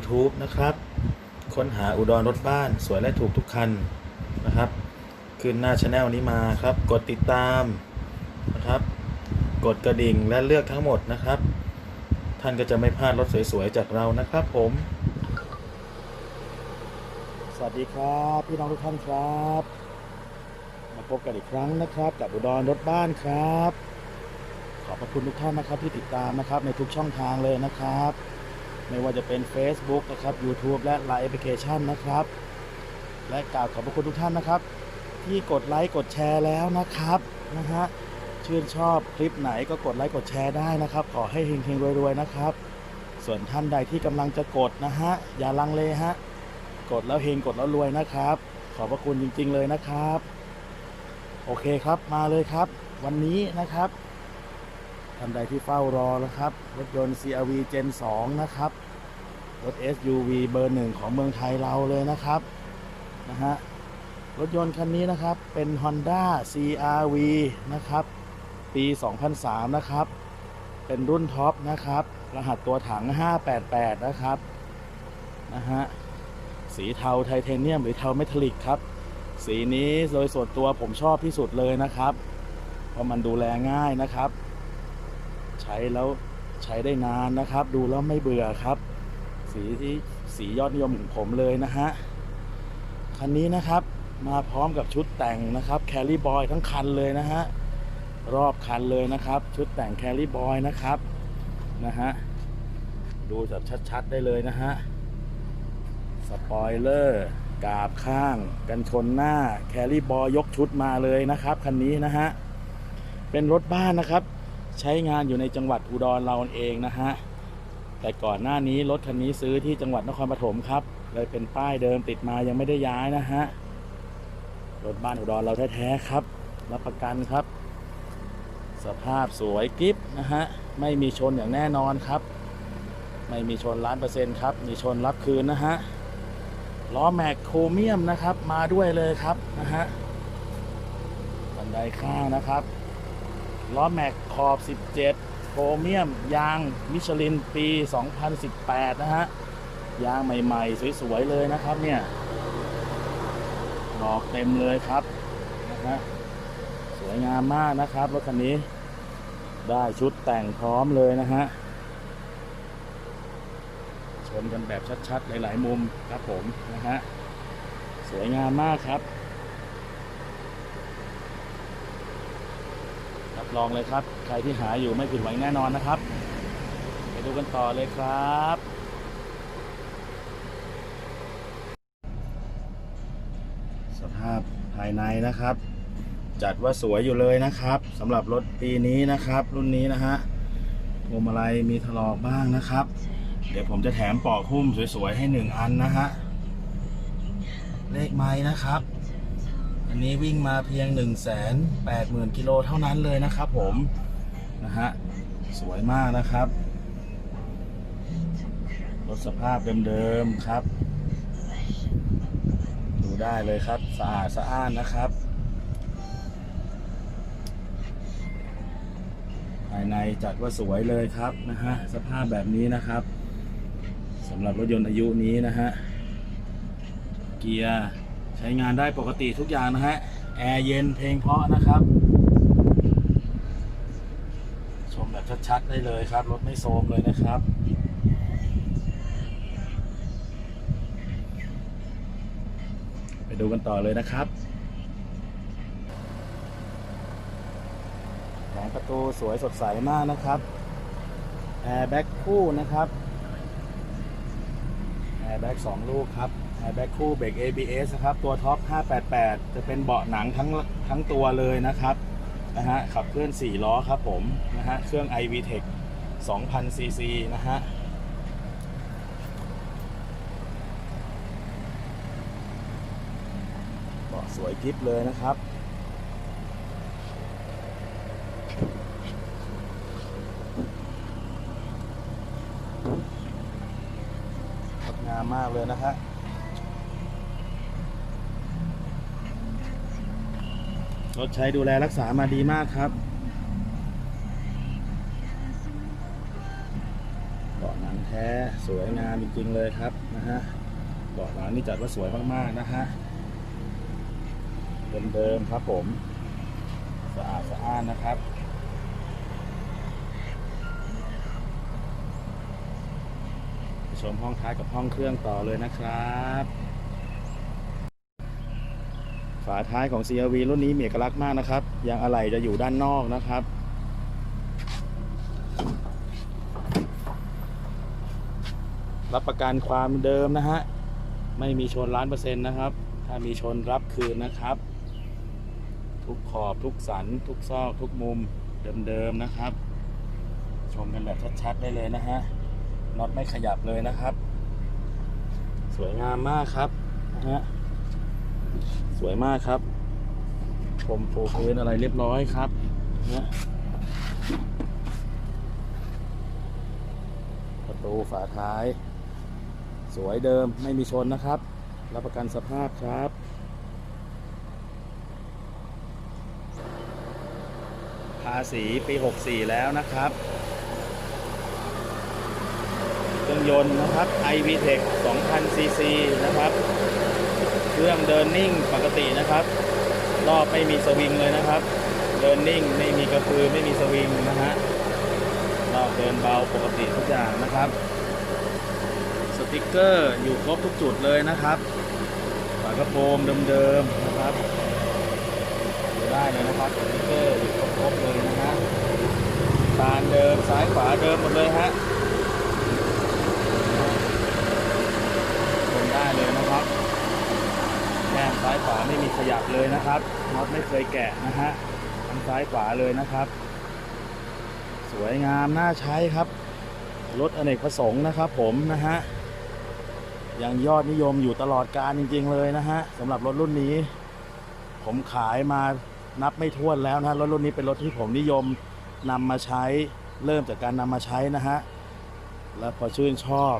YouTube นะครับ ค้นหาอุดรรถบ้านสวยและถูกทุกคันนะครับ ขึ้นหน้าช anel นี้มาครับ กดติดตามนะครับ กดกระดิ่งและเลือกทั้งหมดนะครับ ท่านก็จะไม่พลาดรถสวยๆจากเรานะครับผม สวัสดีครับ พี่น้องทุกท่านครับ มาพบกันอีกครั้งนะครับกับอุดรรถบ้านครับ ขอบพระคุณทุกท่านนะครับที่ติดตามนะครับในทุกช่องทางเลยนะครับ ไม่ว่าจะเป็น Facebook นะครับ YouTube และ Line Application นะครับ และกล่าวขอบพระคุณทุกท่านนะครับ ที่กดไลค์กดแชร์แล้วนะครับนะฮะชื่นชอบคลิปไหนก็กดไลค์กดแชร์ได้นะครับ ขอให้เฮงๆรวยๆนะครับ ส่วนท่านใดที่กำลังจะกดนะฮะอย่าลังเลฮะกดแล้วเฮงกดแล้วรวยนะครับ ขอบพระคุณจริง ๆ เลยนะครับ โอเคครับมาเลยครับ วันนี้นะครับ ท่านใดที่เฝ้ารอนะครับ รถยนต์ CRV Gen 2 นะครับ รถ SUV เบอร์หนึ่งของเมืองไทยเราเลยนะครับนะฮะรถยนต์คันนี้นะครับเป็น Honda CRV นะครับ ปี 2003 นะครับ เป็นรุ่นท็อปนะครับ รหัสตัวถัง 588 นะครับนะฮะสีเทาไทเทเนียมหรือเทาเมทัลลิกครับ สีนี้โดยส่วนตัวผมชอบที่สุดเลยนะครับ เพราะมันดูแลง่ายนะครับ ใช้แล้วใช้ได้นานนะครับ ดูแล้วไม่เบื่อครับ สีที่สียอดนิยมของผมเลยนะฮะ คันนี้นะครับมาพร้อมกับชุดแต่งนะครับแคล r ่บอยทั้งคันเลยนะฮะ รอบคันเลยนะครับ ชุดแต่งแคล r ่บอยนะครับนะฮะ ดูแบบชัดๆได้เลยนะฮะ สปอยเลอร์กาบข้าง กันชนหน้าแคล r ่บอยยกชุดมาเลยนะครับ คันนี้นะฮะ เป็นรถบ้านนะครับ ใช้งานอยู่ในจังหวัดอุดรเราเองนะฮะ แต่ก่อนหน้านี้รถคันนี้ซื้อที่จังหวัดนครปฐมครับ เลยเป็นป้ายเดิมติดมายังไม่ได้ย้ายนะฮะ รถบ้านอุดรเราแท้ๆครับ รับประกันครับ สภาพสวยกริปนะฮะ ไม่มีชนอย่างแน่นอนครับ ไม่มีชนล้านเปอร์เซ็นต์ครับ มีชนรับคืนนะฮะ ล้อแม็กโครเมียมนะครับ มาด้วยเลยครับนะฮะบันไดข้างนะครับ ล้อแม็กขอบ 17 โครเมียม ยางมิชลินปี 2018 นะฮะ ยางใหม่ๆ สวย ๆ เลยนะครับเนี่ยดอกเต็มเลยครับนะฮะสวยงามมากนะครับรถคันนี้ ได้ชุดแต่งพร้อมเลยนะฮะ ชมกันแบบชัดๆ หลาย ๆ มุมครับผมนะฮะ สวยงามมากครับ รับรองเลยครับ ใครที่หาอยู่ไม่ผิดหวังแน่นอนนะครับ ไปดูกันต่อเลยครับ สภาพภายในนะครับ จัดว่าสวยอยู่เลยนะครับสำหรับรถปีนี้นะครับ รุ่นนี้นะฮะพวงมาลัยมีถลอกบ้างนะครับ เดี๋ยวผมจะแถมปอกหุ้มสวยๆให้หนึ่งอันนะฮะเลขไม้นะครับ อันนี้วิ่งมาเพียง 1 8 0 0 0 0กิโลเท่านั้นเลยนะครับผมนะฮะสวยมากนะครับรถสภาพเดิมๆครับ ดูได้เลยครับสะอาดสะอ้านนะครับ ภายในจัดว่าสวยเลยครับนะฮะสภาพแบบนี้นะครับสำหรับรถยนต์อายุนี้นะฮะเกียร์ ใช้งานได้ปกติทุกอย่างนะฮะ แอร์เย็นเพลงเพราะนะครับ ชมแบบชัดๆได้เลยครับ รถไม่โทรมเลยนะครับไปดูกันต่อเลยนะครับแผงประตูสวยสดใสมากนะครับ แอร์แบ็กคู่นะครับ แอร์แบ็กสองลูกครับ แอร์แบ็กคู่เบรก ABS นะครับ ตัวท็อป 588 จะเป็นเบาะหนังทั้งทั้งตัวเลยนะครับนะฮะขับเคลื่อน 4 ล้อครับผมนะฮะเครื่อง iVTEC 2,000 cc นะฮะเบาะสวยกริปเลยนะครับงดงามมากเลยนะฮะ รถใช้ดูแลรักษามาดีมากครับเบาะหนังแท้สวยงามจริงๆเลยครับนะฮะเบาะหลังนี่จัดว่าสวยมากๆนะฮะเดิมๆครับผมสะอาดสะอ้านนะครับชมห้องท้ายกับห้องเครื่องต่อเลยนะครับาท้ายของ CRV รุ่นนี้มีเอกลักษณ์มากนะครับยางอะไหล่จะอยู่ด้านนอกนะครับรับประกันความเดิมนะฮะ ไม่มีชนล้านเปอร์เซ็นต์นะครับ ถ้ามีชนรับคืนนะครับ ทุกขอบทุกสัน ทุกซอก ทุกมุมเดิมๆนะครับ ชมกันแบบชัดๆได้เลยนะฮะน็อตไม่ขยับเลยนะครับ สวยงามมากครับนะฮะ สวยมากครับผมโฟพื้นอะไรเรียบร้อยครับนะประตูฝาท้าย สวยเดิมไม่มีชนนะครับ รับประกันสภาพครับ ภาษีปี 64 แล้วนะครับเครื่องยนต์นะครับ iVTEC 2,000 cc นะครับ เครื่องเดินนิ่งปกตินะครับ รอบไม่มีสวิงเลยนะครับ เดินนิ่งไม่มีกระพือไม่มีสวิงนะฮะรอบเดินเบาปกติทุกอย่างนะครับ สติกเกอร์อยู่ครบทุกจุดเลยนะครับฝากระโปรงเดิมๆนะครับได้เลยนะครับสติกเกอร์อยู่ครบเลยนะฮะตานเดิมซ้ายขวาเดิมหมดเลยฮะชมได้เลยนะครับ ซ้ายขวาไม่มีขยับเลยนะครับน็อตไม่เคยแกะนะฮะทั้งซ้ายขวาเลยนะครับ สวยงามน่าใช้ครับรถอเนกประสงค์นะครับ ผมนะฮะยังยอดนิยมอยู่ตลอดการจริง ๆ เลยนะฮะสำหรับรถรุ่นนี้ ผมขายมานับไม่ถ้วนแล้วนะฮะรถรุ่นนี้เป็นรถที่ผมนิยมนำมาใช้เริ่มจากการนำมาใช้นะฮะแล้วพอชื่นชอบ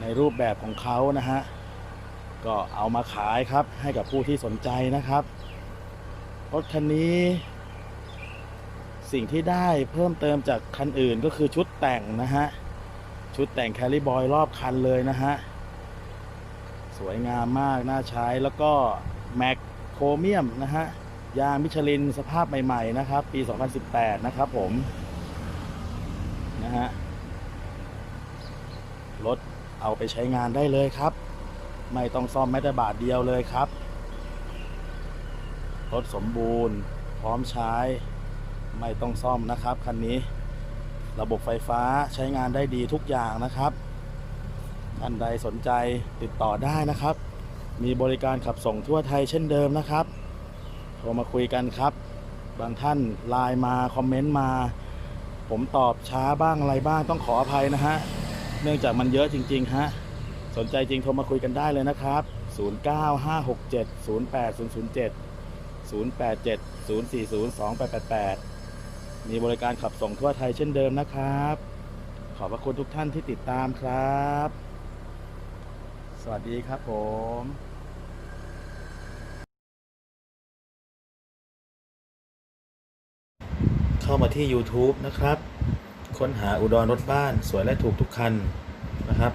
ในรูปแบบของเขานะฮะ ก็เอามาขายครับให้กับผู้ที่สนใจนะครับรถคันนี้ สิ่งที่ได้เพิ่มเติมจากคันอื่นก็คือชุดแต่งนะฮะ ชุดแต่งแคลิบอยรอบคันเลยนะฮะ สวยงามมาก น่าใช้แล้วก็ แม็กโครเมียมนะฮะ ยางมิชลินสภาพใหม่ๆนะครับ ปี 2018 นะครับผม นะฮะ รถเอาไปใช้งานได้เลยครับ ไม่ต้องซ่อมแม้แต่บาทเดียวเลยครับรถสมบูรณ์ พร้อมใช้ ไม่ต้องซ่อมนะครับคันนี้ ระบบไฟฟ้าใช้งานได้ดีทุกอย่างนะครับท่านใดสนใจติดต่อได้นะครับ มีบริการขับส่งทั่วไทยเช่นเดิมนะครับโทรมาคุยกันครับ บางท่านไลน์มาคอมเมนต์มา ผมตอบช้าบ้างอะไรบ้างต้องขออภัยนะฮะ เนื่องจากมันเยอะจริง ๆ ฮะ สนใจจริงโทรมาคุยกันได้เลยนะครับ 09567007 0870402888 มีบริการขับส่งทั่วไทยเช่นเดิมนะครับ ขอบพระคุณทุกท่านที่ติดตามครับ สวัสดีครับผมเข้ามาที่ YouTube นะครับ ค้นหาอุดรรถบ้านสวยและถูกทุกคันนะครับ